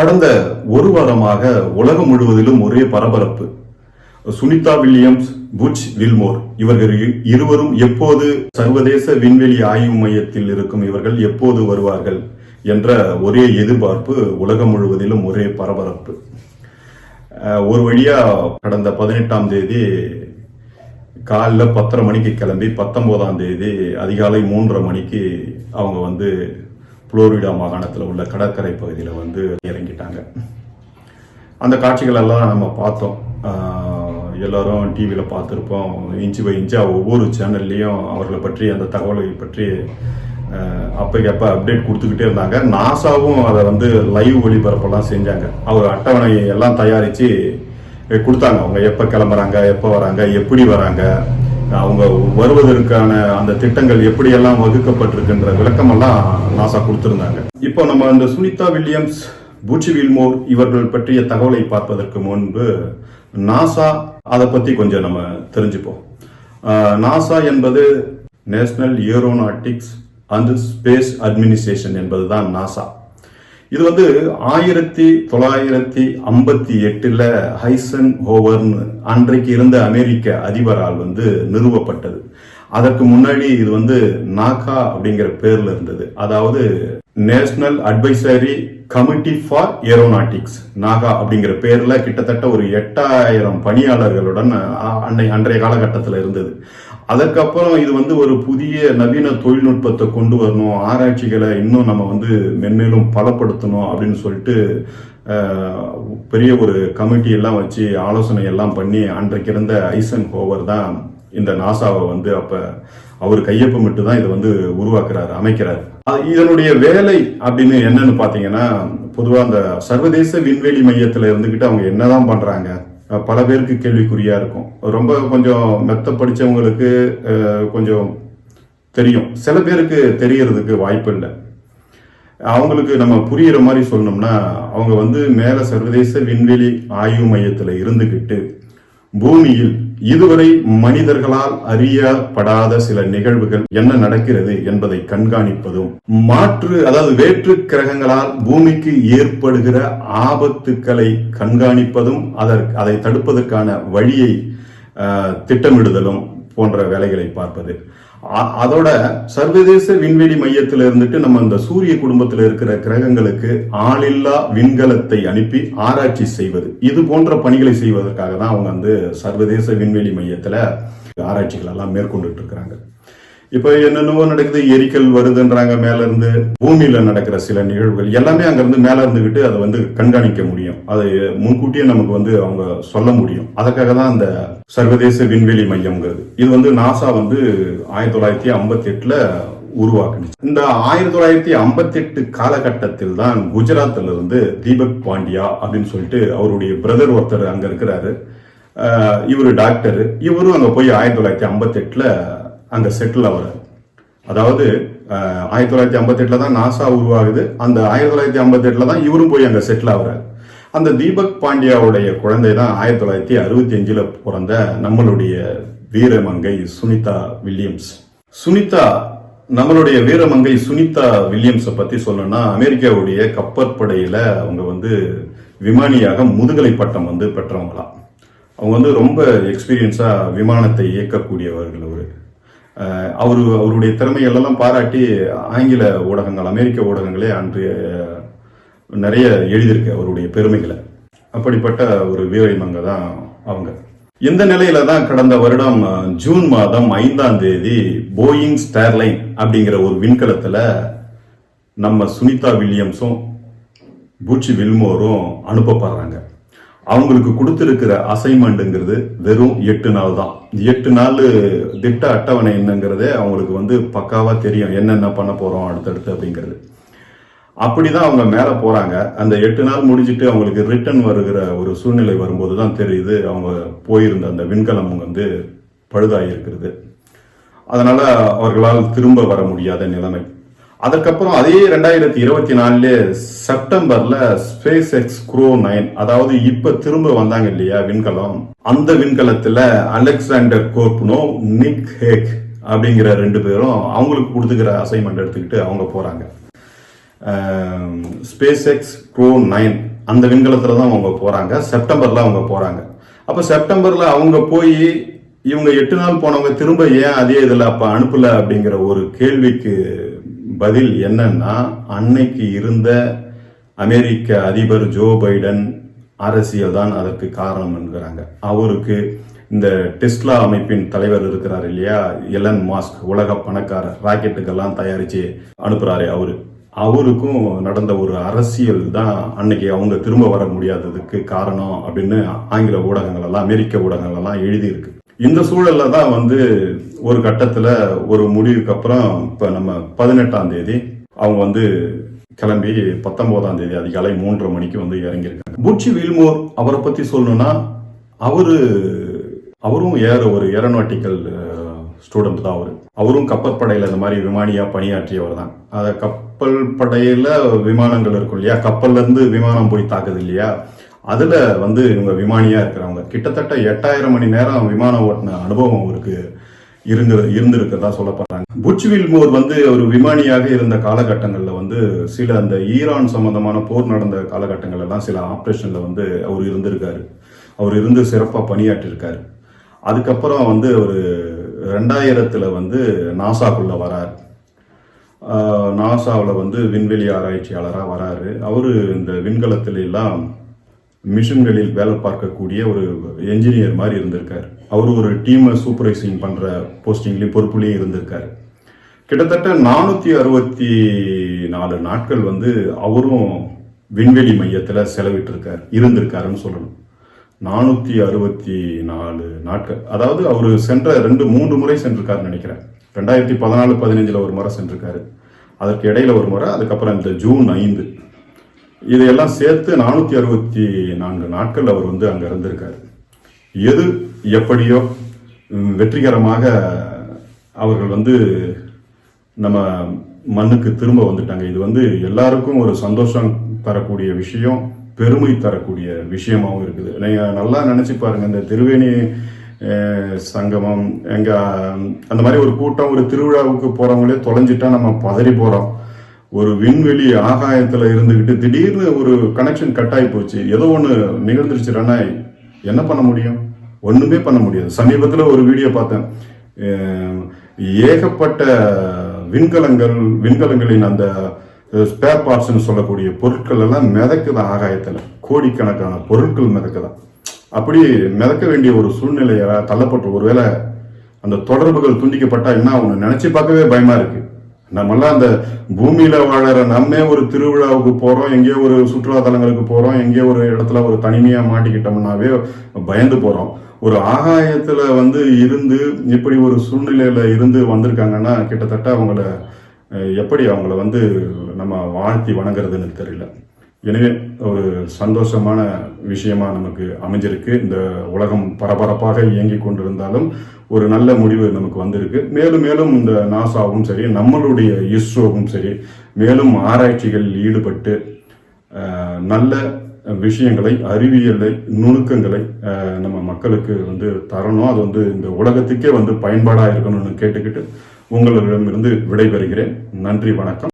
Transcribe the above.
கடந்த ஒரு வாரமாக உலகம் முழுவதிலும் ஒரே பரபரப்பு. Sunita Williams Butch Wilmore. இவர்கள் இருவரும் எப்போது சர்வதேச விண்வெளி ஆய்வு மையத்தில் இருக்கும் இவர்கள் எப்போது வருவார்கள் என்ற ஒரே எதிர்பார்ப்பு உலகம் முழுவதிலும் ஒரே பரபரப்பு. ஒரு வழியா கடந்த பதினெட்டாம் தேதி காலைல பத்தரை மணிக்கு கிளம்பி பத்தொன்பதாம் தேதி அதிகாலை மூன்றரை மணிக்கு அவங்க வந்து புளோரிடா மாகாணத்தில் உள்ள கடற்கரை பகுதியில் வந்து இறங்கிட்டாங்க. அந்த காட்சிகளெல்லாம் நம்ம பார்த்தோம். எல்லோரும் டிவியில் பார்த்துருப்போம். இன்ச்சு பை இன்ச்சாக ஒவ்வொரு சேனல்லையும் அவர்களை பற்றி அந்த தகவலை பற்றி அப்போக்கப்போ அப்டேட் கொடுத்துக்கிட்டே இருந்தாங்க. நாசாவும் அதை வந்து லைவ் ஒளிபரப்பெல்லாம் செஞ்சாங்க. அவர் அட்டவணை எல்லாம் தயாரித்து கொடுத்தாங்க. அவங்க எப்போ கிளம்புறாங்க எப்போ வராங்க எப்படி வராங்க அவங்க வருவதற்கான அந்த திட்டங்கள் எப்படியெல்லாம் வகுக்கப்பட்டிருக்கின்ற விளக்கமெல்லாம் நாசா கொடுத்துருந்தாங்க. இப்போ நம்ம அந்த சுனிதா வில்லியம்ஸ் பூச்சி வில்மோர் இவர்கள் பற்றிய தகவலை பார்ப்பதற்கு முன்பு நாசா அதை பற்றி கொஞ்சம் நம்ம தெரிஞ்சுப்போம். நாசா என்பது National Aeronautics and Space Administration என்பதுதான் நாசா இது வந்து ஆயிரத்தி தொள்ளாயிரத்தி ஐம்பத்தி எட்டுல ஹைசன் ஹோவர்னு அன்றைக்கு இருந்த அமெரிக்க அதிபரால் வந்து நிறுவப்பட்டது. அதற்கு முன்னாடி இது வந்து நாகா அப்படிங்கிற பேர்ல இருந்தது. அதாவது National Advisory Committee for Aeronautics NACA அப்படிங்கிற பேர்ல கிட்டத்தட்ட ஒரு எட்டாயிரம் பணியாளர்களுடன் அன்னை அன்றைய காலகட்டத்தில் இருந்தது. அதற்கப்புறம் இது வந்து ஒரு புதிய நவீன தொழில்நுட்பத்தை கொண்டு வரணும் ஆராய்ச்சிகளை இன்னும் நம்ம வந்து மென்மேலும் பலப்படுத்தணும் அப்படின்னு சொல்லிட்டு பெரிய ஒரு கமிட்டி எல்லாம் வச்சு ஆலோசனை எல்லாம் பண்ணி அன்றைக்கு இருந்த ஐசன் ஹோவர் தான் இந்த நாசாவை வந்து அப்ப அவர் கையொப்பமிட்டு தான் இதை வந்து உருவாக்குறாரு அமைக்கிறாரு. இதனுடைய வேலை அப்படின்னு என்னன்னு பாத்தீங்கன்னா பொதுவா அந்த சர்வதேச விண்வெளி மையத்துல இருந்துகிட்டு அவங்க என்னதான் பண்றாங்க பல பேருக்கு கேள்விக்குறியாக இருக்கும். ரொம்ப கொஞ்சம் மெத்த படிச்சவங்களுக்கு கொஞ்சம் தெரியும். சில பேருக்கு தெரியறதுக்கு வாய்ப்பு இல்லை. அவங்களுக்கு நம்ம புரியுற மாதிரி சொல்லணும்னா அவங்க வந்து மேலே சர்வதேச விண்வெளி ஆய்வு மையத்தில் இருந்துக்கிட்டு பூமியில் இதுவரை மனிதர்களால் அறியப்படாத சில நிகழ்வுகள் என்ன நடக்கிறது என்பதை கண்காணிப்பதும் மாற்று அதாவது வேற்று கிரகங்களால் பூமிக்கு ஏற்படுகிற ஆபத்துக்களை கண்காணிப்பதும் அதற்கு அதை தடுப்பதற்கான வழியை திட்டமிடுதலும் போன்ற வேலைகளை பார்ப்பது. அதோட சர்வதேச விண்வெளி மையத்தில் இருந்துட்டு நம்ம இந்த சூரிய குடும்பத்தில் இருக்கிற கிரகங்களுக்கு ஆளில்லா விண்கலத்தை அனுப்பி ஆராய்ச்சி செய்வது. இது போன்ற பணிகளை செய்வதற்காக தான் அவங்க வந்து சர்வதேச விண்வெளி மையத்தில் ஆராய்ச்சிகள் எல்லாம் மேற்கொண்டுட்டு இருக்கிறாங்க. இப்ப என்னென்னவோ நடக்குது எரிக்கல் வருதுன்றாங்க மேல இருந்து பூமியில நடக்கிற சில நிகழ்வுகள். எல்லாமே அங்க இருந்து மேல இருந்துகிட்டு அதை வந்து கண்காணிக்க முடியும். அதை முன்கூட்டியே நமக்கு வந்து அவங்க சொல்ல முடியும். அதுக்காக தான் அந்த சர்வதேச விண்வெளி மையம்ங்கிறது. இது வந்து நாசா வந்து ஆயிரத்தி தொள்ளாயிரத்தி ஐம்பத்தி எட்டுல உருவாக்குனுச்சு. இந்த ஆயிரத்தி தொள்ளாயிரத்தி ஐம்பத்தி எட்டு காலகட்டத்தில் தான் குஜராத்ல இருந்து தீபக் பாண்டியா அப்படின்னு சொல்லிட்டு அவருடைய பிரதர் ஒருத்தர் அங்க இருக்கிறாரு. இவரு டாக்டர். இவரும் அங்க போய் ஆயிரத்தி தொள்ளாயிரத்தி ஐம்பத்தி எட்டுல அங்கே செட்டில் ஆகுறாரு அதாவது ஆயிரத்தி தொள்ளாயிரத்தி ஐம்பத்தெட்டில் தான் நாசா உருவாகுது. அந்த ஆயிரத்தி தொள்ளாயிரத்தி ஐம்பத்தெட்டில் தான் இவரும் போய் அங்கே செட்டில் ஆகுறாரு. அந்த தீபக் பாண்டியாவுடைய குழந்தை தான் ஆயிரத்தி தொள்ளாயிரத்தி அறுபத்தி அஞ்சில் பிறந்த நம்மளுடைய வீரமங்கை சுனிதா வில்லியம்ஸ். சுனிதா நம்மளுடைய வீரமங்கை சுனிதா வில்லியம்ஸை பற்றி சொல்லணும்னா அமெரிக்காவுடைய கப்பற்படையில் அவங்க வந்து விமானியாக முதுகலை பட்டம் வந்து பெற்றவங்களாம். அவங்க வந்து ரொம்ப எக்ஸ்பீரியன்ஸாக விமானத்தை இயக்கக்கூடியவர்கள் ஒரு அவர் அவருடைய திறமைகளெல்லாம் பாராட்டி ஆங்கில ஊடகங்கள் அமெரிக்க ஊடகங்களே அன்று நிறைய எழுதியிருக்கு அவருடைய பெருமைகளை. அப்படிப்பட்ட ஒரு வீரமங்க தான் அவங்க. இந்த நிலையில தான் கடந்த வருடம் ஜூன் மாதம் ஐந்தாம் தேதி போயிங் ஸ்டேர்லைன் அப்படிங்கிற ஒரு விண்கலத்தில் நம்ம சுனிதா வில்லியம்ஸும் பூச்சி வில்மோரும் அனுப்பப்படுறாங்க. அவங்களுக்கு கொடுத்துருக்கிற அசைன்மெண்ட்டுங்கிறது வெறும் எட்டு நாள் தான். எட்டு நாள் திட்ட அட்டவணை என்னங்கிறதே அவங்களுக்கு வந்து பக்காவாக தெரியும். என்னென்ன பண்ண போகிறோம் அடுத்தடுத்து அப்படிங்கிறது. அப்படிதான் அவங்க மேலே போகிறாங்க அந்த எட்டு நாள் முடிச்சுட்டு அவங்களுக்கு ரிட்டர்ன் வருகிற ஒரு சூழ்நிலை வரும்போது தான் தெரியுது அவங்க போயிருந்த அந்த விண்கலம் வந்து பழுதாகி இருக்கிறது அவர்களால் திரும்ப வர முடியாத நிலைமை. அதற்கப்புறம் அதே ரெண்டாயிரத்தி இருபத்தி நாலுல செப்டம்பர்ல ஸ்பேஸ் எக்ஸ் க்ரோ நைன் அதாவது இப்ப திரும்ப வந்தாங்க இல்லையா விண்கலம்? அந்த விண்கலத்துல அலெக்சாண்டர் கோர்ப்னோ நிக் ஹேக் அப்படிங்கிற ரெண்டு பேரும் அவங்களுக்கு கொடுத்துக்கிற அசைன்மெண்ட் எடுத்துக்கிட்டு அவங்க போறாங்க. ஸ்பேஸ் எக்ஸ் குரோ நைன் அந்த விண்கலத்துல தான் அவங்க போறாங்க. செப்டம்பர்ல அவங்க போறாங்க. அப்ப செப்டம்பர்ல அவங்க போய் இவங்க எட்டு நாள் போனவங்க திரும்ப ஏன் அதே இதில் அப்ப அனுப்பல அப்படிங்கிற ஒரு கேள்விக்கு பதில் என்னன்னா அன்னைக்கு இருந்த அமெரிக்க அதிபர் ஜோ பைடன் அரசியல் தான் அதற்கு காரணம் என்கிறாங்க. அவருக்கு இந்த டெஸ்லா அமைப்பின் தலைவர் இருக்கிறார் இல்லையா? எலன் மாஸ்க் உலக பணக்காரர் ராக்கெட்டுக்கெல்லாம் தயாரிச்சு அனுப்புறாரு அவரு. அவருக்கும் நடந்த ஒரு அரசியல் தான் அன்னைக்கு அவங்க திரும்ப வர முடியாததுக்கு காரணம் அப்படின்னு ஆங்கில ஊடகங்கள் எல்லாம் அமெரிக்க ஊடகங்கள் எல்லாம் எழுதியிருக்கு. இந்த சூழல்ல தான் வந்து ஒரு கட்டத்துல ஒரு முடிவுக்கு அப்புறம் இப்ப நம்ம பதினெட்டாம் தேதி அவங்க வந்து கிளம்பி பத்தொன்பதாம் தேதி அதிகாலை மூன்றரை மணிக்கு வந்து இறங்கியிருக்காங்க. புட்சி வில்மோர் அவரை பத்தி சொல்லணும்னா அவரு அவரும் ஏற ஒரு ஏரோநாட்டிக்கல் ஸ்டூடெண்ட் தான் அவரு. அவரும் கப்பற்படையில இந்த மாதிரி விமானியா பணியாற்றியவர் தான். அத கப்பல் படையில விமானங்கள் இருக்கும் இல்லையா? கப்பல்ல இருந்து விமானம் போய் தாக்குது இல்லையா? அதுல வந்து இவங்க விமானியா இருக்கிறாங்க கிட்டத்தட்ட எட்டாயிரம் மணி நேரம் விமானம் ஓட்டின அனுபவம் அவருக்கு இருந்து இருந்திருக்கிறதா சொல்லப்படுறாங்க புட்ச் வில்மோர் வந்து ஒரு விமானியாக இருந்த காலகட்டங்களில் வந்து சில அந்த ஈரான் சம்பந்தமான போர் நடந்த காலகட்டங்கள் எல்லாம் சில ஆப்ரேஷனில் வந்து அவர் இருந்திருக்காரு. அவர் இருந்து சிறப்பாக பணியாற்றிருக்காரு. அதுக்கப்புறம் வந்து ஒரு ரெண்டாயிரத்தில் வந்து நாசாக்குள்ள வரார். நாசாவில் வந்து விண்வெளி ஆராய்ச்சியாளராக வராரு. அவர் இந்த விண்கலத்துல எல்லாம் மிஷன்களில் வேலை பார்க்கக்கூடிய ஒரு என்ஜினியர் மாதிரி இருந்திருக்கார். அவர் ஒரு டீமை சூப்பர்வைசிங் பண்ணுற போஸ்டிங்லேயும் பொறுப்புலையும் இருந்திருக்கார். கிட்டத்தட்ட நானூற்றி அறுபத்தி நாலு நாட்கள் வந்து அவரும் விண்வெளி மையத்தில் செலவிட்டிருக்கார். இருந்திருக்காருன்னு சொல்லணும். நானூற்றி அறுபத்தி நாலு நாட்கள். அதாவது அவர் சென்ற ரெண்டு மூன்று முறை சென்றிருக்காருன்னு நினைக்கிறேன். ரெண்டாயிரத்தி பதினாலு பதினஞ்சில் ஒரு முறை சென்றிருக்காரு. அதற்கு இடையில ஒரு முறை அதுக்கப்புறம் இந்த ஜூன் ஐந்து. இதையெல்லாம் சேர்த்து நானூத்தி அறுபத்தி நான்கு நாட்கள் அவர் வந்து அங்க இருந்திருக்காரு. எது எப்படியோ வெற்றிகரமாக அவர்கள் வந்து நம்ம மண்ணுக்கு திரும்ப வந்துட்டாங்க. இது வந்து எல்லாருக்கும் ஒரு சந்தோஷம் தரக்கூடிய விஷயம் பெருமை தரக்கூடிய விஷயமாகவும் இருக்குது. நீங்கள் நல்லா நினச்சி பாருங்க இந்த திருவேணி சங்கமம் எங்க அந்த மாதிரி ஒரு கூட்டம் ஒரு திருவிழாவுக்கு போகிறவங்களே தொலைஞ்சிட்டா நம்ம பதறி போகிறோம் ஒரு விண்வெளி ஆகாயத்துல இருந்துகிட்டு திடீர்னு ஒரு கனெக்ஷன் கட் ஆகி போச்சு. ஏதோ ஒன்று நிகழ்ந்துருச்சுன்னா என்ன பண்ண முடியும்? ஒண்ணுமே பண்ண முடியாது. சமீபத்துல ஒரு வீடியோ பார்த்தேன். ஏகப்பட்ட விண்கலங்கள் விண்கலங்களின் அந்த ஸ்பேர் பார்ட்ஸ்னு சொல்லக்கூடிய பொருட்கள் எல்லாம் மிதக்குதான் ஆகாயத்துல. கோடிக்கணக்கான பொருட்கள் மிதக்குதான் அப்படி மிதக்க வேண்டிய ஒரு சூழ்நிலைய தள்ளப்பட்ட ஒருவேளை அந்த தொடர்புகள் துண்டிக்கப்பட்டா என்ன ஒன்று நினைச்சு பார்க்கவே பயமா இருக்கு. நம்மெல்லாம் அந்த பூமியில வாழற நம்மே ஒரு திருவிழாவுக்கு போறோம் எங்கேயோ ஒரு சுற்றுலா தலங்களுக்கு போறோம் எங்கேயோ ஒரு இடத்துல ஒரு தனிமையா மாட்டிக்கிட்டோம்னாவே பயந்து போறோம். ஒரு ஆகாயத்துல வந்து இருந்து இப்படி ஒரு சூழ்நிலையில இருந்து வந்திருக்காங்கன்னா கிட்டத்தட்ட அவங்கள எப்படி அவங்கள வந்து நம்ம வாழ்த்தி வணங்குறதுன்னு தெரியல. எனவே ஒரு சந்தோஷமான விஷயமா நமக்கு அமைஞ்சிருக்கு. இந்த உலகம் பரபரப்பாக இயங்கி கொண்டிருந்தாலும் ஒரு நல்ல முடிவு நமக்கு வந்திருக்கு. மேலும் மேலும் இந்த நாசாவும் சரி நம்மளுடைய இஸ்ரோவும் சரி மேலும் ஆராய்ச்சிகளில் ஈடுபட்டு நல்ல விஷயங்களை அறிவியலை நுணுக்கங்களை நம்ம மக்களுக்கு வந்து தரணும். அது வந்து இந்த உலகத்துக்கே வந்து பயன்பாடாக இருக்கணும்னு கேட்டுக்கிட்டு உங்களிடமிருந்து விடைபெறுகிறேன். நன்றி வணக்கம்.